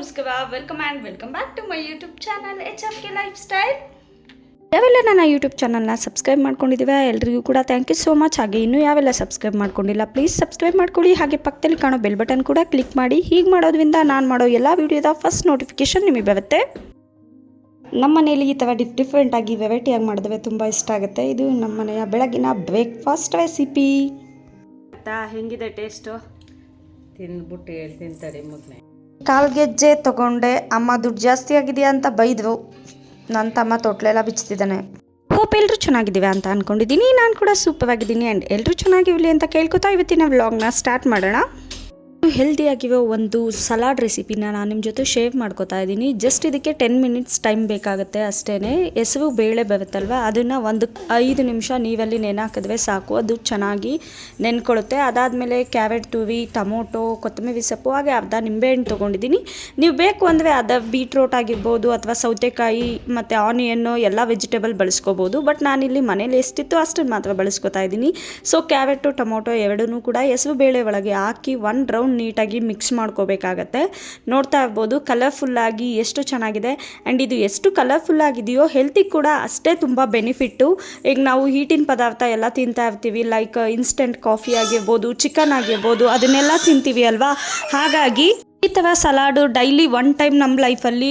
ನಮಸ್ಕಾರ welcome and welcome back to my YouTube channel H F K lifestyle ಯಾವೆಲ್ಲ ನನ್ನ YouTube ಚಾನಲ್ನ subscribe ಮಾಡ್ಕೊಂಡಿದ್ದೀವಿ ಎಲ್ರಿಗೂ ಕೂಡ ಥ್ಯಾಂಕ್ ಯು ಸೋ ಮಚ್ ಹಾಗೆ ಇನ್ನೂ ಯಾವೆಲ್ಲ ಸಬ್ಸ್ಕ್ರೈಬ್ ಮಾಡ್ಕೊಂಡಿಲ್ಲ ಪ್ಲೀಸ್ ಸಬ್ಸ್ಕ್ರೈಬ್ ಮಾಡ್ಕೊಳ್ಳಿ. ಹಾಗೆ ಪಕ್ಕದಲ್ಲಿ ಕಾಣೋ ಬೆಲ್ ಬಟನ್ ಕೂಡ ಕ್ಲಿಕ್ ಮಾಡಿ. ಹೀಗೆ ಮಾಡೋದ್ರಿಂದ ನಾನು ಮಾಡೋ ಎಲ್ಲ ವೀಡಿಯೋದ ಫಸ್ಟ್ ನೋಟಿಫಿಕೇಶನ್ ನಿಮಗೆ ಬರುತ್ತೆ. ನಮ್ಮ ಮನೆಯಲ್ಲಿ ಈ ಥರ ಡಿಫ್ ಡಿಫ್ರೆಂಟಾಗಿ ವೆರೈಟಿಯಾಗಿ ಮಾಡಿದ್ರೆ ತುಂಬ ಇಷ್ಟ ಆಗುತ್ತೆ. ಇದು ನಮ್ಮ ಮನೆಯ ಬೆಳಗಿನ ಬ್ರೇಕ್ಫಾಸ್ಟ್ ರೆಸಿಪಿ ಹೆಂಗಿದೆ ಟೇಸ್ಟು ತಿಂದ್ಬಿಟ್ಟು ಹೇಳ್ತೀನಿ ತಡಿ ಮುಗ್ನೆ. ಕಾಲ್ಗೆಜ್ಜೆ ತಗೊಂಡೆ, ಅಮ್ಮ ದುಡ್ಡು ಜಾಸ್ತಿ ಆಗಿದೆಯಾ? ಅಂತ ಬೈದ್ರು. ನನ್ನ ತಮ್ಮ ತೊಟ್ಲೆಲ್ಲ ಬಿಚ್ಚಿದ್ದಾನೆ ಹೋಪ್ ಎಲ್ಲರೂ ಚೆನ್ನಾಗಿದ್ದೀವಿ ಅಂತ ಅಂದ್ಕೊಂಡಿದ್ದೀನಿ ನಾನು ಕೂಡ ಸೂಪರ್ ಆಗಿದ್ದೀನಿ. ಆ್ಯಂಡ್ ಎಲ್ಲರೂ ಚೆನ್ನಾಗಿರಲಿ ಅಂತ ಕೇಳ್ಕೊತಾ ಇವತ್ತಿನ ವ್ಲಾಗ್ನ ಸ್ಟಾರ್ಟ್ ಮಾಡೋಣ. ಹೆಲ್ದಿಯಾಗಿರೋ ಒಂದು ಸಲಾಡ್ ರೆಸಿಪಿನ ನಾನು ನಿಮ್ಮ ಜೊತೆ ಶೇರ್ ಮಾಡ್ಕೋತಾ ಇದ್ದೀನಿ ಜಸ್ಟ್ ಇದಕ್ಕೆ ಟೆನ್ ಮಿನಿಟ್ಸ್ ಟೈಮ್ ಬೇಕಾಗುತ್ತೆ ಅಷ್ಟೇ ಹೆಸರು ಬೇಳೆ ಬರುತ್ತಲ್ವ ಅದನ್ನು ಒಂದು ಐದು ನಿಮಿಷ ನೀರಲ್ಲಿ ನೆನೆ ಸಾಕು. ಅದು ಚೆನ್ನಾಗಿ ನೆನ್ಕೊಳ್ಳುತ್ತೆ ಅದಾದಮೇಲೆ ಕ್ಯಾರೆಟ್ ತುರಿ, ಟೊಮೊಟೊ, ಕೊತ್ತಂಬರಿ ಸೊಪ್ಪು, ಹಾಗೆ ಅರ್ಧ ನಿಂಬೆಹಣ್ಣು ತೊಗೊಂಡಿದ್ದೀನಿ ನೀವು ಬೇಕು ಅಂದರೆ ಅದ ಬೀಟ್ರೋಟ್ ಆಗಿರ್ಬೋದು ಅಥವಾ ಸೌತೆಕಾಯಿ ಮತ್ತು ಆನಿಯನ್ನು ಎಲ್ಲ ವೆಜಿಟೇಬಲ್ ಬಳಸ್ಕೋಬೋದು. ಬಟ್ ನಾನಿಲ್ಲಿ ಮನೇಲಿ ಎಷ್ಟಿತ್ತು ಅಷ್ಟನ್ನು ಮಾತ್ರ ಬಳಸ್ಕೊತಾ ಇದ್ದೀನಿ ಸೊ ಕ್ಯಾರೆಟು ಟೊಮೊಟೊ ಎರಡನ್ನೂ ಕೂಡ ಹೆಸರು ಬೇಳೆ ಒಳಗೆ ಹಾಕಿ ಒನ್ ರೌಂಡ್ ನೀಟಾಗಿ ಮಿಕ್ಸ್ ಮಾಡ್ಕೋಬೇಕಾಗತ್ತೆ. ನೋಡ್ತಾ ಇರ್ಬೋದು ಕಲರ್ಫುಲ್ಲಾಗಿ ಎಷ್ಟು ಚೆನ್ನಾಗಿದೆ. ಆ್ಯಂಡ್ ಇದು ಎಷ್ಟು ಕಲರ್ಫುಲ್ ಆಗಿದೆಯೋ ಹೆಲ್ತಿಗೆ ಕೂಡ ಅಷ್ಟೇ ತುಂಬ ಬೆನಿಫಿಟ್ಟು ಈಗ ನಾವು ಹೀಟಿನ ಪದಾರ್ಥ ಎಲ್ಲ ತಿಂತಾ ಇರ್ತೀವಿ ಲೈಕ್ ಇನ್ಸ್ಟೆಂಟ್ ಕಾಫಿ ಆಗಿರ್ಬೋದು ಚಿಕನ್ ಆಗಿರ್ಬೋದು, ಅದನ್ನೆಲ್ಲ ತಿಂತೀವಿ ಅಲ್ವಾ? ಹಾಗಾಗಿ ಈ ಥರ ಸಲಾಡು ಡೈಲಿ ಒನ್ ಟೈಮ್ ನಮ್ಮ ಲೈಫಲ್ಲಿ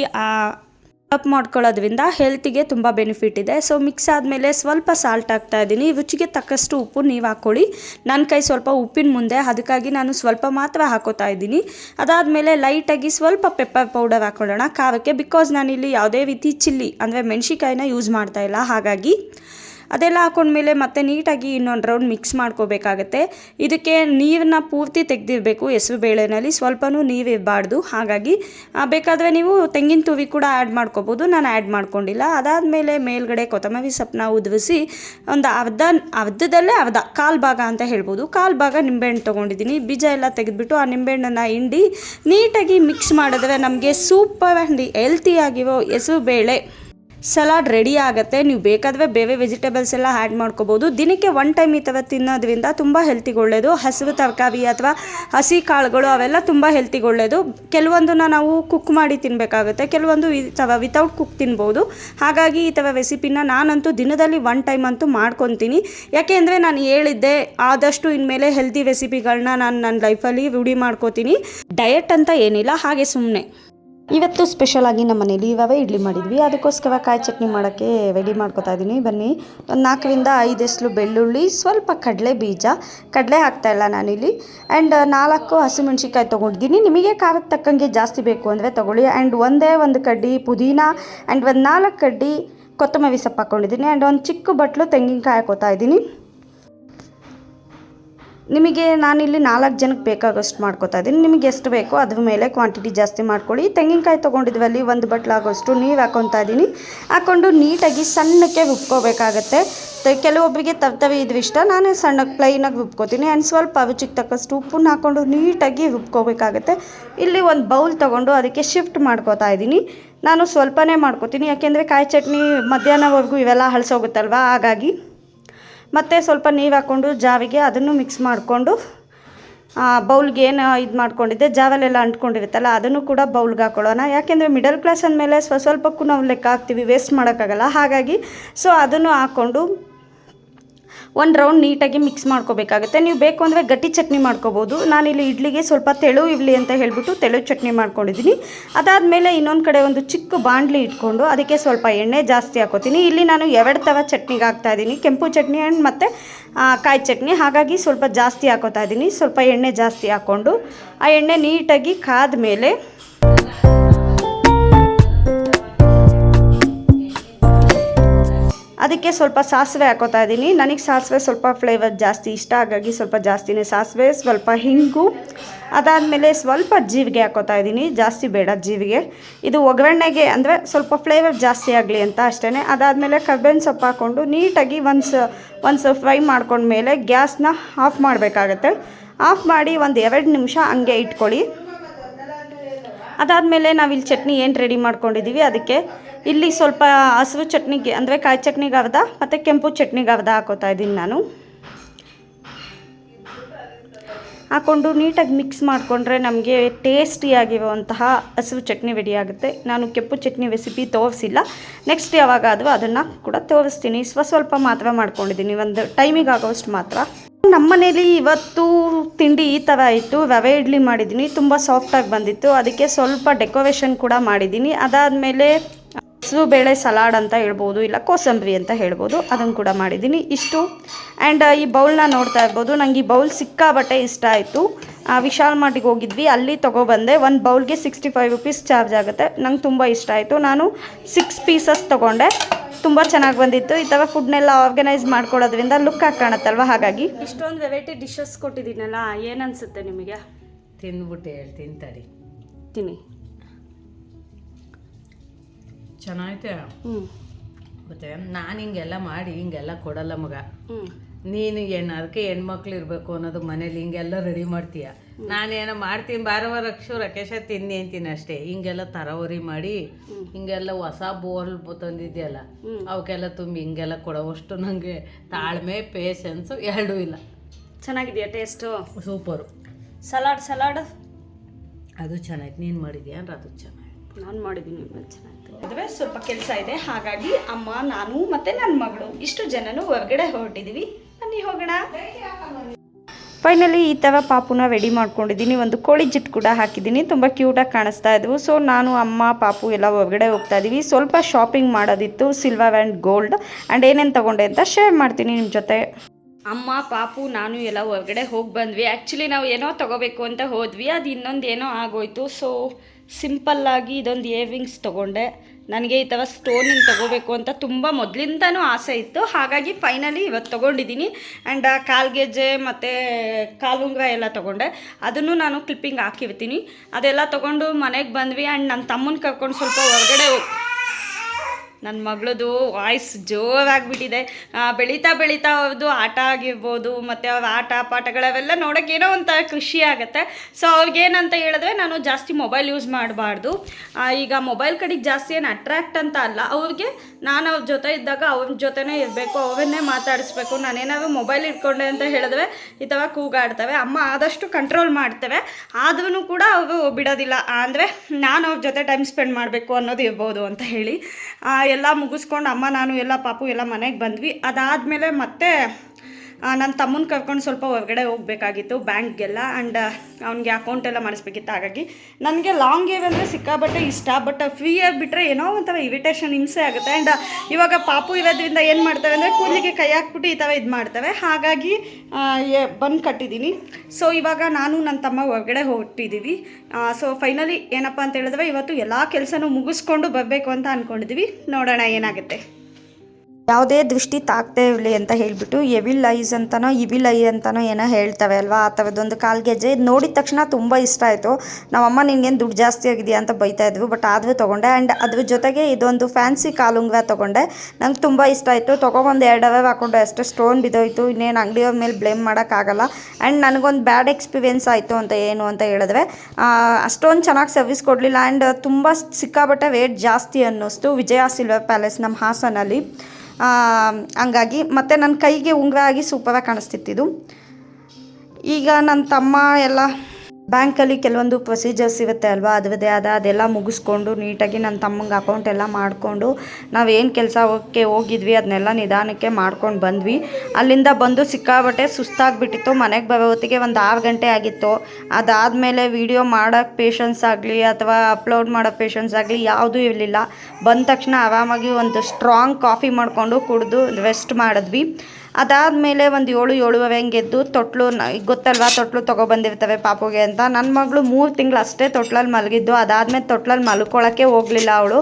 ಅಪ್ ಮಾಡ್ಕೊಳ್ಳೋದ್ರಿಂದ ಹೆಲ್ತಿಗೆ ತುಂಬ ಬೆನಿಫಿಟ್ ಇದೆ. ಸೊ ಮಿಕ್ಸ್ ಆದಮೇಲೆ ಸ್ವಲ್ಪ ಸಾಲ್ಟ್ ಹಾಕ್ತಾ ಇದ್ದೀನಿ. ರುಚಿಗೆ ತಕ್ಕಷ್ಟು ಉಪ್ಪು ನೀವು ಹಾಕ್ಕೊಳ್ಳಿ. ನನ್ನ ಕೈ ಸ್ವಲ್ಪ ಉಪ್ಪಿನ ಮುಂದೆ, ಅದಕ್ಕಾಗಿ ನಾನು ಸ್ವಲ್ಪ ಮಾತ್ರ ಹಾಕೋತಾ ಇದ್ದೀನಿ. ಅದಾದಮೇಲೆ ಲೈಟಾಗಿ ಸ್ವಲ್ಪ ಪೆಪ್ಪರ್ ಪೌಡರ್ ಹಾಕೊಳ್ಳೋಣ. ಖಾರಕ್ಕೆ ಬಿಕಾಸ್ ನಾನಿಲ್ಲಿ ಯಾವುದೇ ರೀತಿ ಚಿಲ್ಲಿ ಅಂದರೆ ಮೆಣಸಿಕಾಯಿನ ಯೂಸ್ ಮಾಡ್ತಾ ಇಲ್ಲ. ಹಾಗಾಗಿ ಅದೆಲ್ಲ ಹಾಕೊಂಡ್ಮೇಲೆ ಮತ್ತೆ ನೀಟಾಗಿ ಇನ್ನೊಂದು ರೌಂಡ್ ಮಿಕ್ಸ್ ಮಾಡ್ಕೋಬೇಕಾಗತ್ತೆ. ಇದಕ್ಕೆ ನೀರನ್ನ ಪೂರ್ತಿ ತೆಗೆದಿರಬೇಕು ಹೆಸರು ಬೇಳೆನಲ್ಲಿ. ಸ್ವಲ್ಪನೂ ನೀರು ಇರಬಾರ್ದು. ಹಾಗಾಗಿ ಬೇಕಾದರೆ ನೀವು ತೆಂಗಿನ ತುರಿ ಕೂಡ ಆ್ಯಡ್ ಮಾಡ್ಕೋಬೋದು. ನಾನು ಆ್ಯಡ್ ಮಾಡ್ಕೊಂಡಿಲ್ಲ. ಅದಾದಮೇಲೆ ಮೇಲ್ಗಡೆ ಕೊತ್ತಂಬರಿ ಸೊಪ್ಪನ್ನ ಉದುರಿಸಿ ಒಂದು ಅರ್ಧ, ಅರ್ಧದಲ್ಲೇ ಅರ್ಧ, ಕಾಲು ಭಾಗ ಅಂತ ಹೇಳ್ಬೋದು. ಕಾಲು ಭಾಗ ನಿಂಬೆಹಣ್ಣು ತೊಗೊಂಡಿದ್ದೀನಿ. ಬೀಜ ಎಲ್ಲ ತೆಗೆದುಬಿಟ್ಟು ಆ ನಿಂಬೆಹಣ್ಣನ್ನು ಹಿಂಡಿ ನೀಟಾಗಿ ಮಿಕ್ಸ್ ಮಾಡಿದ್ರೆ ನಮಗೆ ಸೂಪರ್ ಆ್ಯಂಡ್ ಹೆಲ್ತಿಯಾಗಿರೋ ಹೆಸರು ಬೇಳೆ ಸಲಾಡ್ ರೆಡಿ ಆಗುತ್ತೆ. ನೀವು ಬೇಕಾದರೆ ಬೇರೆ ವೆಜಿಟೇಬಲ್ಸ್ ಎಲ್ಲ ಆ್ಯಡ್ ಮಾಡ್ಕೋಬೋದು. ದಿನಕ್ಕೆ ಒನ್ ಟೈಮ್ ಈ ಥರ ತಿನ್ನೋದ್ರಿಂದ ತುಂಬ ಹೆಲ್ತಿಗೆ ಒಳ್ಳೆಯದು ಹಸಿರು ತರಕಾರಿ ಅಥವಾ ಹಸಿ ಕಾಳುಗಳು ಅವೆಲ್ಲ ತುಂಬ ಹೆಲ್ತಿಗೆ ಒಳ್ಳೆಯದು ಕೆಲವೊಂದನ್ನು ನಾವು ಕುಕ್ ಮಾಡಿ ತಿನ್ನಬೇಕಾಗುತ್ತೆ ಕೆಲವೊಂದು ಈ ವಿತೌಟ್ ಕುಕ್ ತಿನ್ಬೋದು. ಹಾಗಾಗಿ ಈ ಥರ ರೆಸಿಪಿನ ನಾನಂತೂ ದಿನದಲ್ಲಿ ಒನ್ ಟೈಮ್ ಅಂತೂ ಮಾಡ್ಕೊತೀನಿ. ಯಾಕೆಂದರೆ ನಾನು ಹೇಳಿದ್ದೆ, ಆದಷ್ಟು ಇನ್ಮೇಲೆ ಹೆಲ್ತಿ ರೆಸಿಪಿಗಳನ್ನ ನಾನು ನನ್ನ ಲೈಫಲ್ಲಿ ರೂಢಿ ಮಾಡ್ಕೋತೀನಿ. ಡಯಟ್ ಅಂತ ಏನಿಲ್ಲ, ಹಾಗೆ ಸುಮ್ಮನೆ ಇವತ್ತು ಸ್ಪೆಷಲ್ ಆಗಿ ನಮ್ಮ ಮನೇಲಿ ಇವಾಗ ಇಡ್ಲಿ ಮಾಡಿದ್ವಿ. ಅದಕ್ಕೋಸ್ಕರ ಕಾಯಿ ಚಟ್ನಿ ಮಾಡೋಕ್ಕೆ ರೆಡಿ ಮಾಡ್ಕೊತಾ ಇದ್ದೀನಿ ಬನ್ನಿ. ಒಂದು ನಾಲ್ಕರಿಂದ ಐದು ಎಸ್ಲು ಬೆಳ್ಳುಳ್ಳಿ, ಸ್ವಲ್ಪ ಕಡಲೆ ಬೀಜ. ಕಡಲೆ ಹಾಕ್ತಾ ಇಲ್ಲ ನಾನಿಲ್ಲಿ. ಆ್ಯಂಡ್ ನಾಲ್ಕು ಹಸಿಮೆಣ್ಸಿಕಾಯಿ ತೊಗೊಂಡಿದ್ದೀನಿ. ನಿಮಗೆ ಖಾರಕ್ಕೆ ತಕ್ಕಂಗೆ ಜಾಸ್ತಿ ಬೇಕು ಅಂದರೆ ತೊಗೊಳ್ಳಿ. ಆ್ಯಂಡ್ ಒಂದೇ ಒಂದು ಕಡ್ಡಿ ಪುದೀನ. ಆ್ಯಂಡ್ ಒಂದು ನಾಲ್ಕು ಕಡ್ಡಿ ಕೊತ್ತಂಬರಿ ಸೊಪ್ಪು ಹಾಕ್ಕೊಂಡಿದ್ದೀನಿ ಆ್ಯಂಡ್ ಒಂದು ಚಿಕ್ಕ ಬಟ್ಲು ತೆಂಗಿನಕಾಯಿ ಹಾಕೋತಾ ಇದ್ದೀನಿ ನಿಮಗೆ ನಾನಿಲ್ಲಿ ನಾಲ್ಕು ಜನಕ್ಕೆ ಬೇಕಾಗೋಷ್ಟು ಮಾಡ್ಕೋತಾ ಇದ್ದೀನಿ. ನಿಮಗೆ ಎಷ್ಟು ಬೇಕೋ ಅದ್ರ ಮೇಲೆ ಕ್ವಾಂಟಿಟಿ ಜಾಸ್ತಿ ಮಾಡ್ಕೊಳ್ಳಿ. ತೆಂಗಿನಕಾಯಿ ತೊಗೊಂಡಿದ್ವಲ್ಲಿ ಒಂದು ಬಟ್ಲಾಗೋಷ್ಟು ನೀರು ಹಾಕ್ಕೊತಾ ಇದ್ದೀನಿ. ಹಾಕ್ಕೊಂಡು ನೀಟಾಗಿ ಸಣ್ಣಕ್ಕೆ ರುಬ್ಕೋಬೇಕಾಗತ್ತೆ ತೆ- ಕೆಲವೊಬ್ಬರಿಗೆ ತರ್ತವೆ ಇದ್ವಿ ಇಷ್ಟ. ನಾನೇ ಸಣ್ಣಕ್ಕೆ ಪ್ಲೈನಾಗಿ ರುಬ್ಕೋತೀನಿ ಆ್ಯಂಡ್ ಸ್ವಲ್ಪ ರುಚಿಗೆ ತಕ್ಕಷ್ಟು ಉಪ್ಪನ್ನ ಹಾಕ್ಕೊಂಡು ನೀಟಾಗಿ ರುಬ್ಕೋಬೇಕಾಗತ್ತೆ ಇಲ್ಲಿ ಒಂದು ಬೌಲ್ ತೊಗೊಂಡು ಅದಕ್ಕೆ ಶಿಫ್ಟ್ ಮಾಡ್ಕೋತಾ ಇದ್ದೀನಿ. ನಾನು ಸ್ವಲ್ಪನೇ ಮಾಡ್ಕೋತೀನಿ. ಯಾಕೆಂದರೆ ಕಾಯಿ ಚಟ್ನಿ ಮಧ್ಯಾಹ್ನವರೆಗೂ ಇವೆಲ್ಲ ಹಳಸೋಗುತ್ತಲ್ವ? ಹಾಗಾಗಿ ಮತ್ತು ಸ್ವಲ್ಪ ನೀರು ಹಾಕ್ಕೊಂಡು ಜಾವಿಗೆ ಅದನ್ನು ಮಿಕ್ಸ್ ಮಾಡಿಕೊಂಡು ಬೌಲ್ಗೆ ಏನು ಇದು ಮಾಡ್ಕೊಂಡಿದ್ದೆ, ಜಾವಲೆಲ್ಲ ಅಂಟ್ಕೊಂಡಿರುತ್ತಲ್ಲ, ಅದನ್ನು ಕೂಡ ಬೌಲ್ಗೆ ಹಾಕೊಳ್ಳೋಣ. ಯಾಕೆಂದರೆ ಮಿಡಲ್ ಕ್ಲಾಸ್ ಅಂದಮೇಲೆ ಸ್ವ ಸ್ವಲ್ಪಕ್ಕೂ ನಾವು ಲೆಕ್ಕ ಹಾಕ್ತೀವಿ ವೇಸ್ಟ್ ಮಾಡೋಕ್ಕಾಗಲ್ಲ. ಹಾಗಾಗಿ ಸೊ ಅದನ್ನು ಹಾಕ್ಕೊಂಡು ಒಂದು ರೌಂಡ್ ನೀಟಾಗಿ ಮಿಕ್ಸ್ ಮಾಡ್ಕೋಬೇಕಾಗುತ್ತೆ. ನೀವು ಬೇಕು ಅಂದರೆ ಗಟ್ಟಿ ಚಟ್ನಿ ಮಾಡ್ಕೋಬೋದು. ನಾನಿಲ್ಲಿ ಇಡ್ಲಿಗೆ ಸ್ವಲ್ಪ ತೆಳು ಇಡ್ಲಿ ಅಂತ ಹೇಳಿಬಿಟ್ಟು ತೆಳು ಚಟ್ನಿ ಮಾಡ್ಕೊಂಡಿದ್ದೀನಿ. ಅದಾದಮೇಲೆ ಇನ್ನೊಂದು ಕಡೆ ಒಂದು ಚಿಕ್ಕ ಬಾಣಲಿ ಇಟ್ಕೊಂಡು ಅದಕ್ಕೆ ಸ್ವಲ್ಪ ಎಣ್ಣೆ ಜಾಸ್ತಿ ಹಾಕೋತೀನಿ. ಇಲ್ಲಿ ನಾನು ಎರಡು ಥರ ಚಟ್ನಿಗೆ ಹಾಕ್ತಾ ಇದ್ದೀನಿ. ಕೆಂಪು ಚಟ್ನಿ ಆ್ಯಂಡ್ ಮತ್ತು ಕಾಯಿ ಚಟ್ನಿ. ಹಾಗಾಗಿ ಸ್ವಲ್ಪ ಜಾಸ್ತಿ ಹಾಕೋತಾ ಇದ್ದೀನಿ. ಸ್ವಲ್ಪ ಎಣ್ಣೆ ಜಾಸ್ತಿ ಹಾಕ್ಕೊಂಡು, ಆ ಎಣ್ಣೆ ನೀಟಾಗಿ ಕಾದ ಮೇಲೆ ಅದಕ್ಕೆ ಸ್ವಲ್ಪ ಸಾಸಿವೆ ಹಾಕೋತಾ ಇದ್ದೀನಿ. ನನಗೆ ಸಾಸಿವೆ ಸ್ವಲ್ಪ ಫ್ಲೇವರ್ ಜಾಸ್ತಿ ಇಷ್ಟ. ಹಾಗಾಗಿ ಸ್ವಲ್ಪ ಜಾಸ್ತಿನೇ ಸಾಸಿವೆ, ಸ್ವಲ್ಪ ಹಿಂಗು. ಅದಾದಮೇಲೆ ಸ್ವಲ್ಪ ಜೀರಿಗೆ ಹಾಕೋತಾ ಇದ್ದೀನಿ. ಜಾಸ್ತಿ ಬೇಡ ಜೀರಿಗೆ. ಇದು ಒಗ್ಗರಣೆಗೆ ಅಂದರೆ ಸ್ವಲ್ಪ ಫ್ಲೇವರ್ ಜಾಸ್ತಿ ಆಗಲಿ ಅಂತ ಅಷ್ಟೇ ಅದಾದಮೇಲೆ ಕರ್ಬೇವಿನ ಸೊಪ್ಪು ಹಾಕ್ಕೊಂಡು ನೀಟಾಗಿ ಒನ್ಸ್ ಒನ್ಸ್ ಫ್ರೈ ಮಾಡ್ಕೊಂಡ್ಮೇಲೆ ಗ್ಯಾಸ್ನ ಆಫ್ ಮಾಡಬೇಕಾಗತ್ತೆ. ಆಫ್ ಮಾಡಿ ಒಂದು ಎರಡು ನಿಮಿಷ ಹಂಗೆ ಇಟ್ಕೊಳ್ಳಿ. ಅದಾದಮೇಲೆ ನಾವಿಲ್ಲಿ ಚಟ್ನಿ ಏನು ರೆಡಿ ಮಾಡ್ಕೊಂಡಿದ್ದೀವಿ ಅದಕ್ಕೆ ಇಲ್ಲಿ ಸ್ವಲ್ಪ ಹಸಿರು ಚಟ್ನಿಗೆ, ಅಂದರೆ ಕಾಯಿ ಚಟ್ನಿಗೆ ಅರ್ಧ ಮತ್ತು ಕೆಂಪು ಚಟ್ನಿಗೆ ಅರ್ಧ ಹಾಕೋತಾ ಇದ್ದೀನಿ ನಾನು. ಹಾಕ್ಕೊಂಡು ನೀಟಾಗಿ ಮಿಕ್ಸ್ ಮಾಡಿಕೊಂಡ್ರೆ ನಮಗೆ ಟೇಸ್ಟಿಯಾಗಿರುವಂತಹ ಹಸಿರು ಚಟ್ನಿ ರೆಡಿ ಆಗುತ್ತೆ. ನಾನು ಕೆಂಪು ಚಟ್ನಿ ರೆಸಿಪಿ ತೋರಿಸಿಲ್ಲ. ನೆಕ್ಸ್ಟ್ ಯಾವಾಗಾದರೂ ಅದನ್ನು ಕೂಡ ತೋರಿಸ್ತೀನಿ. ಸ್ವ ಸ್ವಲ್ಪ ಮಾತ್ರ ಮಾಡ್ಕೊಂಡಿದ್ದೀನಿ. ಒಂದು ಟೈಮಿಗೆ ಆಗೋಷ್ಟು ಮಾತ್ರ. ನಮ್ಮ ಮನೇಲಿ ಇವತ್ತು ತಿಂಡಿ ಈ ಥರ ಇತ್ತು. ರವೆ ಇಡ್ಲಿ ಮಾಡಿದ್ದೀನಿ. ತುಂಬ ಸಾಫ್ಟಾಗಿ ಬಂದಿತ್ತು. ಅದಕ್ಕೆ ಸ್ವಲ್ಪ ಡೆಕೋರೇಷನ್ ಕೂಡ ಮಾಡಿದ್ದೀನಿ. ಅದಾದಮೇಲೆ ಹಸಿರು ಬೇಳೆ ಸಲಾಡ್ ಅಂತ ಹೇಳ್ಬೋದು ಇಲ್ಲ ಕೋಸಂಬರಿ ಅಂತ ಹೇಳ್ಬೋದು ಅದನ್ನು ಕೂಡ ಮಾಡಿದ್ದೀನಿ ಇಷ್ಟು. ಆ್ಯಂಡ್ ಈ ಬೌಲ್ನ ನೋಡ್ತಾ ಇರ್ಬೋದು ನನಗೆ ಈ ಬೌಲ್ ಸಿಕ್ಕಾಬಟ್ಟೆ ಇಷ್ಟ ಆಯಿತು. ವಿಶಾಲ್ ಮಾರ್ಟಿಗೆ ಹೋಗಿದ್ವಿ ಅಲ್ಲಿ ತೊಗೊಬಂದೆ ಒಂದು ಬೌಲ್ಗೆ ಸಿಕ್ಸ್ಟಿ ಫೈವ್ ರುಪೀಸ್ ಚಾರ್ಜ್ ಆಗುತ್ತೆ ನಂಗೆ ತುಂಬ ಇಷ್ಟ ಆಯಿತು. ನಾನು ಸಿಕ್ಸ್ ಪೀಸಸ್ ತೊಗೊಂಡೆ ತುಂಬ ಚೆನ್ನಾಗಿ ಬಂದಿತ್ತು. ಈ ಥರ ಫುಡ್ನೆಲ್ಲ ಆರ್ಗನೈಸ್ ಮಾಡ್ಕೊಡೋದ್ರಿಂದ ಲುಕ್ ಆಗಿ ಕಾಣುತ್ತಲ್ವ ಹಾಗಾಗಿ. ಇಷ್ಟೊಂದು ವೆರೈಟಿ ಡಿಶಸ್ ಕೊಟ್ಟಿದ್ದೀನಲ್ಲ ಏನನ್ಸುತ್ತೆ ನಿಮಗೆ? ತಿಂದ್ಬಿಟ್ಟು ಹೇಳ್ತೀನಿ ತಡಿ ತಿನ್ನಿ. ಚೆನ್ನಾಗೈತೆ. ಹ್ಞೂ ಮತ್ತೆ ನಾನು ಹಿಂಗೆಲ್ಲ ಮಾಡಿ ಹಿಂಗೆಲ್ಲ ಕೊಡಲ್ಲ ಮಗ. ಹ್ಞೂ ನೀನು ಏನು ಅದಕ್ಕೆ ಹೆಣ್ಮಕ್ಳು ಇರಬೇಕು ಅನ್ನೋದು ಮನೇಲಿ ಹಿಂಗೆಲ್ಲ ರೆಡಿ ಮಾಡ್ತೀಯ. ನಾನೇನೋ ಮಾಡ್ತೀನಿ ಬಾರವ ರಕ್ಷು ರಕೇಶ ತಿನ್ನಿ ಅಂತೀನಿ ಅಷ್ಟೇ. ಹಿಂಗೆಲ್ಲ ತರಾವರಿ ಮಾಡಿ ಹಿಂಗೆಲ್ಲ ಹೊಸ ಬೋಲ್ ತಂದಿದ್ಯಲ್ಲ ಅವಕ್ಕೆಲ್ಲ ತುಂಬಿ ಹಿಂಗೆಲ್ಲ ಕೊಡೋವಷ್ಟು ನನಗೆ ತಾಳ್ಮೆ ಪೇಷನ್ಸು ಎರಡೂ ಇಲ್ಲ. ಚೆನ್ನಾಗಿದೆಯಾ ಟೇಸ್ಟು ಸೂಪರು. ಸಲಾಡ್ ಸಲಾಡ್ ಅದು ಚೆನ್ನಾಗಿತ್ತು ನೀನು ಮಾಡಿದ್ಯಾ ಅಂದ್ರೆ ಅದು ಚೆನ್ನಾಗಿ ನಾನು ಮಾಡಿದ್ದೀನಿ ಚೆನ್ನಾಗಿತ್ತು ಅದುವೇ ಸ್ವಲ್ಪ ಕೆಲಸ ಇದೆ. ಹಾಗಾಗಿ ಅಮ್ಮ ನಾನು ಮತ್ತೆ ನನ್ನ ಮಗಳು ಇಷ್ಟು ಜನನು ಹೊರಗಡೆ ಹೊರಟಿದ್ದೀವಿ ಬನ್ನಿ ಹೋಗೋಣ. ಫೈನಲಿ ಈ ಥರ ಪಾಪುನ ರೆಡಿ ಮಾಡ್ಕೊಂಡಿದ್ದೀನಿ. ಒಂದು ಕೋಳಿ ಜಿಟ್ಟು ಕೂಡ ಹಾಕಿದ್ದೀನಿ. ತುಂಬ ಕ್ಯೂಟಾಗಿ ಕಾಣಿಸ್ತಾ ಇದ್ವು. ಸೊ ನಾನು ಅಮ್ಮ ಪಾಪು ಎಲ್ಲ ಹೊರಗಡೆ ಹೋಗ್ತಾ ಇದ್ದೀವಿ. ಸ್ವಲ್ಪ ಶಾಪಿಂಗ್ ಮಾಡೋದಿತ್ತು ಸಿಲ್ವರ್ ಆ್ಯಂಡ್ ಗೋಲ್ಡ್ ಆ್ಯಂಡ್ ಏನೇನು ತೊಗೊಂಡೆ ಅಂತ ಶೇರ್ ಮಾಡ್ತೀನಿ ನಿಮ್ಮ ಜೊತೆ. ಅಮ್ಮ ಪಾಪು ನಾನು ಎಲ್ಲ ಹೊರಗಡೆ ಹೋಗಿ ಬಂದ್ವಿ. ಆ್ಯಕ್ಚುಲಿ ನಾವು ಏನೋ ತೊಗೋಬೇಕು ಅಂತ ಹೋದ್ವಿ. ಅದು ಇನ್ನೊಂದು ಏನೋ ಆಗೋಯ್ತು. ಸೊ ಸಿಂಪಲ್ಲಾಗಿ ಇದೊಂದು ಏವಿಂಗ್ಸ್ ತೊಗೊಂಡೆ. ನನಗೆ ಈ ಥರ ಸ್ಟೋನಿಂಗ್ ತೊಗೋಬೇಕು ಅಂತ ತುಂಬ ಮೊದಲಿಂದನೂ ಆಸೆ ಇತ್ತು. ಹಾಗಾಗಿ ಫೈನಲಿ ಇವತ್ತು ತೊಗೊಂಡಿದ್ದೀನಿ. ಆ್ಯಂಡ್ ಕಾಲ್ಗೆಜ್ಜೆ ಮತ್ತು ಕಾಲುಂಗ್ರ ಎಲ್ಲ ತೊಗೊಂಡೆ. ಅದನ್ನು ನಾನು ಕ್ಲಿಪ್ಪಿಂಗ್ ಹಾಕಿರ್ತೀನಿ. ಅದೆಲ್ಲ ತೊಗೊಂಡು ಮನೆಗೆ ಬಂದ್ವಿ. ಆ್ಯಂಡ್ ನನ್ನ ತಮ್ಮನ ಕರ್ಕೊಂಡು ಸ್ವಲ್ಪ ಹೊರಗಡೆ ನನ್ನ ಮಗಳದು ವಾಯ್ಸ್ ಜೋರಾಗಿಬಿಟ್ಟಿದೆ. ಬೆಳೀತಾ ಬೆಳೀತಾ ಅವ್ರದ್ದು ಆಟ ಆಗಿರ್ಬೋದು, ಮತ್ತು ಅವ್ರ ಆಟ ಪಾಠಗಳವೆಲ್ಲ ನೋಡೋಕೆ ಏನೋ ಒಂಥರ ಖುಷಿ ಆಗುತ್ತೆ. ಸೊ ಅವ್ರಿಗೇನಂತ ಹೇಳಿದ್ರೆ ನಾನು ಜಾಸ್ತಿ ಮೊಬೈಲ್ ಯೂಸ್ ಮಾಡಬಾರ್ದು. ಈಗ ಮೊಬೈಲ್ ಕಡೆಗೆ ಜಾಸ್ತಿ ಏನು ಅಟ್ರ್ಯಾಕ್ಟ್ ಅಂತ ಅಲ್ಲ. ಅವ್ರಿಗೆ ನಾನು ಅವ್ರ ಜೊತೆ ಇದ್ದಾಗ ಅವನ ಜೊತೆನೇ ಇರಬೇಕು, ಅವನ್ನೇ ಮಾತಾಡಿಸ್ಬೇಕು. ನಾನೇನಾದ್ರು ಮೊಬೈಲ್ ಇಟ್ಕೊಂಡೆ ಅಂತ ಹೇಳಿದ್ರೆ ಥರ ಕೂಗಾಡ್ತವೆ. ಅಮ್ಮ ಆದಷ್ಟು ಕಂಟ್ರೋಲ್ ಮಾಡ್ತೇವೆ. ಆದ್ರೂ ಕೂಡ ಅವರು ಬಿಡೋದಿಲ್ಲ. ಅಂದರೆ ನಾನು ಅವ್ರ ಜೊತೆ ಟೈಮ್ ಸ್ಪೆಂಡ್ ಮಾಡಬೇಕು ಅನ್ನೋದು ಇರ್ಬೋದು ಅಂತ ಹೇಳಿ ಎಲ್ಲ ಮುಗಿಸ್ಕೊಂಡು ಅಮ್ಮ, ನಾನು, ಎಲ್ಲ ಪಾಪು ಎಲ್ಲ ಮನೆಗೆ ಬಂದ್ವಿ. ಅದಾದಮೇಲೆ ಮತ್ತೆ ನನ್ನ ತಮ್ಮನ ಕರ್ಕೊಂಡು ಸ್ವಲ್ಪ ಹೊರಗಡೆ ಹೋಗಬೇಕಾಗಿತ್ತು ಬ್ಯಾಂಕ್ಗೆಲ್ಲ ಆ್ಯಂಡ್ ಅವ್ನಿಗೆ ಅಕೌಂಟ್ ಎಲ್ಲ ಮಾಡಿಸ್ಬೇಕಿತ್ತು. ಹಾಗಾಗಿ ನನಗೆ ಲಾಂಗ್ ಏವ್ ಅಂದರೆ ಸಿಕ್ಕಾಬಟ್ಟೆ ಇಷ್ಟ ಬಟ್ ಫ್ರೀ ಬಿಟ್ಟರೆ ಏನೋ ಒಂಥರ ಇರಿಟೇಷನ್ ಹಿಂಸೆ ಆಗುತ್ತೆ. ಆ್ಯಂಡ್ ಇವಾಗ ಪಾಪು ಇರೋದ್ರಿಂದ ಏನು ಮಾಡ್ತವೆ ಅಂದರೆ ಕೂದಲಿಗೆ ಕೈ ಹಾಕ್ಬಿಟ್ಟು ಈ ಥರ ಇದು ಮಾಡ್ತವೆ. ಹಾಗಾಗಿ ಬಂದು ಕಟ್ಟಿದ್ದೀನಿ ಸೊ ಇವಾಗ ನಾನು ನನ್ನ ತಮ್ಮ ಹೊರಗಡೆ ಹೊರಟಿದ್ದೀವಿ ಸೊ ಫೈನಲಿ ಏನಪ್ಪ ಅಂತ ಹೇಳಿದ್ರೆ ಇವತ್ತು ಎಲ್ಲ ಕೆಲಸನೂ ಮುಗಿಸ್ಕೊಂಡು ಬರಬೇಕು ಅಂತ ಅಂದ್ಕೊಂಡಿದ್ದೀವಿ ನೋಡೋಣ ಏನಾಗುತ್ತೆ. ಯಾವುದೇ ದೃಷ್ಟಿ ತಾಕ್ತೇ ಇರಲಿ ಅಂತ ಹೇಳಿಬಿಟ್ಟು ಎವಿಲ್ ಐಸ್ ಅಂತನೋ ಇವಿಲ್ ಐ ಅಂತನೋ ಏನೋ ಹೇಳ್ತವೆ ಅಲ್ವಾ? ಆ ಥರದ್ದೊಂದು ಕಾಲ್ಗೆಜ್ಜೆ ಇದು ನೋಡಿದ ತಕ್ಷಣ ತುಂಬ ಇಷ್ಟ ಆಯಿತು. ನಮ್ಮಮ್ಮ, ನಿನಗೇನು ದುಡ್ಡು ಜಾಸ್ತಿ ಆಗಿದೆಯಾ? ಅಂತ ಬೈತಾ ಇದ್ವು. ಬಟ್ ಆದರೂ ತೊಗೊಂಡೆ. ಆ್ಯಂಡ್ ಅದ್ರ ಜೊತೆಗೆ ಇದೊಂದು ಫ್ಯಾನ್ಸಿ ಕಾಲುಂಗ್ರ ತೊಗೊಂಡೆ. ನಂಗೆ ತುಂಬ ಇಷ್ಟ ಆಯಿತು. ತೊಗೊಬಂದು ಎರಡು ಅವರ್ ಹಾಕೊಂಡೆ. ಅಷ್ಟು ಸ್ಟೋನ್ ಬಿದ್ದೋಯ್ತು. ಇನ್ನೇನು ಅಂಗಡಿಯವ್ರ ಮೇಲೆ ಬ್ಲೇಮ್ ಮಾಡೋಕ್ಕಾಗಲ್ಲ ಆ್ಯಂಡ್ ನನಗೊಂದು ಬ್ಯಾಡ್ ಎಕ್ಸ್ಪೀರಿಯೆನ್ಸ್ ಆಯಿತು ಅಂತ ಏನು ಅಂತ ಹೇಳಿದ್ರೆ ಅಷ್ಟೊಂದು ಚೆನ್ನಾಗಿ ಸರ್ವಿಸ್ ಕೊಡಲಿಲ್ಲ. ಆ್ಯಂಡ್ ತುಂಬ ಸಿಕ್ಕಾಬಟ್ಟೆ ವೇಟ್ ಜಾಸ್ತಿ ಅನ್ನಿಸ್ತು ವಿಜಯ ಸಿಲ್ವರ್ ಪ್ಯಾಲೇಸ್ ನಮ್ಮ ಹಾಸನಲ್ಲಿ. ಹಂಗಾಗಿ ಮತ್ತು ನನ್ನ ಕೈಗೆ ಉಂಗುರ ಆಗಿ ಸೂಪರಾಗಿ ಇದು. ಈಗ ನನ್ನ ತಮ್ಮ ಎಲ್ಲ ಬ್ಯಾಂಕಲ್ಲಿ ಕೆಲವೊಂದು ಪ್ರೊಸೀಜರ್ಸ್ ಇರುತ್ತೆ ಅಲ್ವಾ? ಅದರದ್ದೇ ಆದ ಅದೆಲ್ಲ ಮುಗಿಸ್ಕೊಂಡು ನೀಟಾಗಿ ನನ್ನ ತಮ್ಮಂಗೆ ಅಕೌಂಟ್ ಎಲ್ಲ ಮಾಡಿಕೊಂಡು ನಾವೇನು ಕೆಲಸಕ್ಕೆ ಹೋಗಿದ್ವಿ ಅದನ್ನೆಲ್ಲ ನಿಧಾನಕ್ಕೆ ಮಾಡ್ಕೊಂಡು ಬಂದ್ವಿ. ಅಲ್ಲಿಂದ ಬಂದು ಸಿಕ್ಕಾಬಟ್ಟೆ ಸುಸ್ತಾಗಿಬಿಟ್ಟಿತ್ತು. ಮನೆಗೆ ಬರೋ ಹೊತ್ತಿಗೆ ಒಂದು ಆರು ಗಂಟೆ ಆಗಿತ್ತು. ಅದಾದಮೇಲೆ ವಿಡಿಯೋ ಮಾಡೋಕ್ಕೆ ಪೇಷನ್ಸ್ ಆಗಲಿ ಅಥವಾ ಅಪ್ಲೋಡ್ ಮಾಡೋ ಪೇಷನ್ಸ್ ಆಗಲಿ ಯಾವುದೂ ಇರಲಿಲ್ಲ. ಬಂದ ತಕ್ಷಣ ಆರಾಮಾಗಿ ಒಂದು ಸ್ಟ್ರಾಂಗ್ ಕಾಫಿ ಮಾಡಿಕೊಂಡು ಕುಡಿದು ರೆಸ್ಟ್ ಮಾಡಿದ್ವಿ. ಅದಾದಮೇಲೆ ಒಂದು ಏಳು ಏಳುವರೆ ಹಂಗೆ ಎದ್ದು ತೊಟ್ಲು ಗೊತ್ತಲ್ವಾ, ತೊಟ್ಲು ತೊಗೊಬಂದಿರ್ತವೆ ಪಾಪುಗೆ ಅಂತ. ನನ್ನ ಮಗಳು ಮೂರು ತಿಂಗಳು ಅಷ್ಟೇ ತೊಟ್ಲಲ್ಲಿ ಮಲಗಿದ್ದು, ಅದಾದಮೇಲೆ ತೊಟ್ಲಲ್ಲಿ ಮಲ್ಕೊಳ್ಳೋಕ್ಕೆ ಹೋಗಲಿಲ್ಲ ಅವಳು.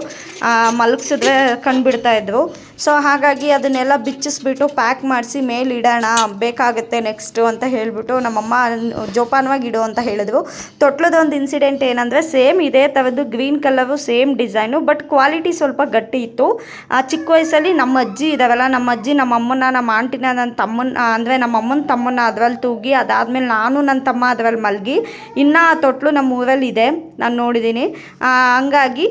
ಮಲಗಿಸಿದ್ರೆ ಕಂಡುಬಿಡ್ತಾ ಇದ್ವು. ಸೊ ಹಾಗಾಗಿ ಅದನ್ನೆಲ್ಲ ಬಿಚ್ಚಿಸ್ಬಿಟ್ಟು ಪ್ಯಾಕ್ ಮಾಡಿಸಿ ಮೇಲೆ ಇಡೋಣ, ಬೇಕಾಗುತ್ತೆ ನೆಕ್ಸ್ಟು ಅಂತ ಹೇಳಿಬಿಟ್ಟು ನಮ್ಮಮ್ಮ ಜೋಪಾನವಾಗಿ ಇಡು ಅಂತ ಹೇಳಿದ್ರು ತೊಟ್ಲದೊಂದು ಇನ್ಸಿಡೆಂಟ್ ಏನಂದರೆ ಸೇಮ್ ಇದೇ ಥರದ್ದು green colour same design but quality ಸ್ವಲ್ಪ ಗಟ್ಟಿ ಇತ್ತು. ಆ ಚಿಕ್ಕ ವಯಸ್ಸಲ್ಲಿ ನಮ್ಮ ಅಜ್ಜಿ ಇದಾವಲ್ಲ ನಮ್ಮ ಅಜ್ಜಿ ನಮ್ಮ ಅಮ್ಮನ ನಮ್ಮ ಆಂಟಿನ ನನ್ನ ತಮ್ಮನ ಅಂದರೆ ನಮ್ಮ ಅಮ್ಮನ ತಮ್ಮನ ಅದ್ರಲ್ಲಿ ತೂಗಿ ಅದಾದಮೇಲೆ ನಾನು ನನ್ನ ತಮ್ಮ ಅದ್ರಲ್ಲಿ ಮಲಗಿ ಇನ್ನೂ ಆ ತೊಟ್ಲು ನಮ್ಮ ಊರಲ್ಲಿ ಇದೆ, ನಾನು ನೋಡಿದ್ದೀನಿ ಹಂಗಾಗಿ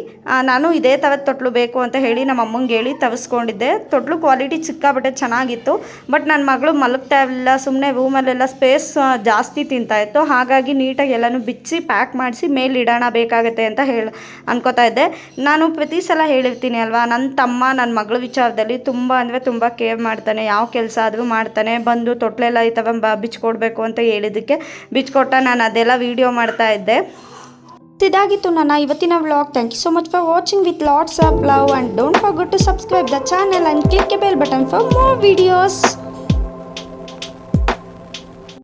ನಾನು ಇದೇ ಥರದ ತೊಟ್ಲು ಬೇಕು ಅಂತ ಹೇಳಿ ನಮ್ಮ ಅಮ್ಮಂಗೆ ಹೇಳಿ ತರಿಸ್ಕೊಂಡಿದ್ದೆ ತೊಗೊಂಡಿದ್ದೆ ತೊಟ್ಲು ಕ್ವಾಲಿಟಿ ಸಿಕ್ಕಾಬಟ್ಟೆ ಚೆನ್ನಾಗಿತ್ತು. ಬಟ್ ನನ್ನ ಮಗಳು ಮಲಗ್ತಾ ಇಲ್ಲ ಸುಮ್ಮನೆ ರೂಮಲ್ಲೆಲ್ಲ ಸ್ಪೇಸ್ ಜಾಸ್ತಿ ತಿಂತಾ ಇತ್ತು. ಹಾಗಾಗಿ ನೀಟಾಗಿ ಎಲ್ಲನೂ ಬಿಚ್ಚಿ ಪ್ಯಾಕ್ ಮಾಡಿಸಿ ಮೇಲೆ ಇಡೋಣ ಬೇಕಾಗುತ್ತೆ ಅಂತ ಹೇಳಿ, ಅನ್ಕೋತಾ ಇದ್ದೆ. ನಾನು ಪ್ರತಿ ಸಲ ಹೇಳಿರ್ತೀನಿ ಅಲ್ವಾ ನನ್ನ ತಮ್ಮ ನನ್ನ ಮಗಳ ವಿಚಾರದಲ್ಲಿ ತುಂಬ ಅಂದರೆ ತುಂಬ ಕೇರ್ ಮಾಡ್ತಾನೆ. ಯಾವ ಕೆಲಸ ಆದರೂ ಮಾಡ್ತಾನೆ. ಬಂದು ತೊಟ್ಲೆಲ್ಲ ಈ ಥರ ಅಂತ ಹೇಳಿದ್ದಕ್ಕೆ ಬಿಚ್ಕೊಟ್ಟ ನಾನು ಅದೆಲ್ಲ ವೀಡಿಯೋ ಮಾಡ್ತಾ ಇದ್ದೆ. ಇದಾಗಿತ್ತು ನನ್ನ ಇವತ್ತಿನ vlog. Thank you so much for watching with lots of love and don't forgot to subscribe the channel and click bell button for more videos